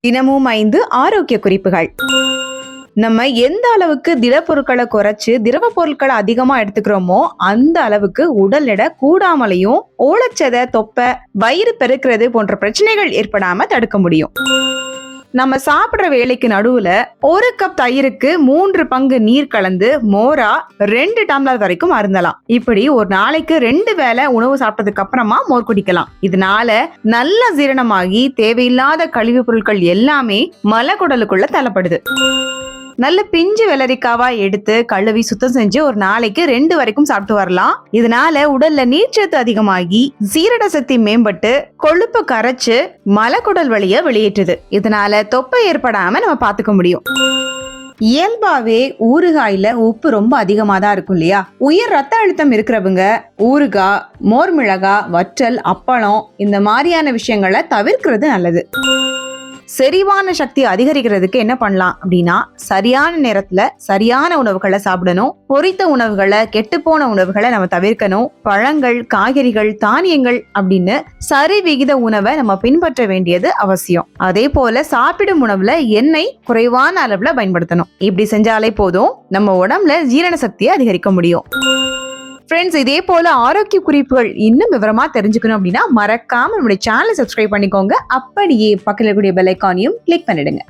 தினமும் ஐந்து ஆரோக்கிய குறிப்புகள். நம்ம எந்த அளவுக்கு திடப்பொருட்களை குறைச்சு திரவ பொருட்களை அதிகமா எடுத்துக்கிறோமோ அந்த அளவுக்கு உடல் எடை கூடாமலையும் ஓளச்சதை தொப்பை வயிறு பெருக்கிறது போன்ற பிரச்சனைகள் ஏற்படாம தடுக்க முடியும். நம்ம சாப்பிடுற வேலைக்கு நடுவுல ஒரு கப் தயிருக்கு மூன்று பங்கு நீர் கலந்து மோரா ரெண்டு டம்ளர் வரைக்கும் அருந்தலாம். இப்படி ஒரு நாளைக்கு ரெண்டு வேளை உணவு சாப்பிட்டதுக்கு அப்புறமா மோர் குடிக்கலாம். இதனால நல்ல ஜீரணமாகி தேவையில்லாத கழிவுப் பொருட்கள் எல்லாமே மலக்குடலுக்குள்ள தள்ளப்படுது. நல்ல பிஞ்சு வெள்ளரிக்காவா எடுத்து கழுவி சுத்தம் செஞ்சு ஒரு நாளைக்கு ரெண்டு வரைக்கும் சாப்பிட்டு வரலாம். இதனால உடல்ல நீர்ச்சத்து அதிகமாகி சீரட சக்தி மேம்பட்டு கொழுப்பு கரைச்சு மலக்குடல் வழிய வெளியேற்றுது. இதனால தொப்பை ஏற்படாம நம்ம பாத்துக்க முடியும். இயல்பாவே ஊறுகாயில உப்பு ரொம்ப அதிகமா தான் இருக்கும் இல்லையா? உயர் ரத்த அழுத்தம் இருக்கிறவங்க ஊறுகாய் மோர் மிளகாய் வற்றல் அப்பளம் இந்த மாதிரியான விஷயங்களை தவிர்க்கிறது நல்லது. செரிவான சக்தி அதிகரிக்கிறதுக்கு என்ன பண்ணலாம் அப்படின்னா சரியான நேரத்துல சரியான உணவுகளை சாப்பிடணும். பொரித்த உணவுகளை கெட்டுப்போன உணவுகளை நம்ம தவிர்க்கணும். பழங்கள் காய்கறிகள் தானியங்கள் அப்படின்னு சரி விகித உணவை நம்ம பின்பற்ற வேண்டியது அவசியம். அதே போல சாப்பிடும் உணவுல எண்ணெய் குறைவான அளவுல பயன்படுத்தணும். இப்படி செஞ்சாலே போதும். நம்ம உடம்புல ஜீரண சக்தியை அதிகரிக்க முடியும். ஃப்ரெண்ட்ஸ் இதே போல ஆரோக்கிய குறிப்புகள் இன்னும் விவரமா தெரிஞ்சுக்கணும் அப்படின்னா மறக்காம நம்மளுடைய சேனலை சப்ஸ்கிரைப் பண்ணிக்கோங்க. அப்படியே பக்கத்தில் இருக்கக்கூடிய பெல் ஐக்கானையும் கிளிக் பண்ணிடுங்க.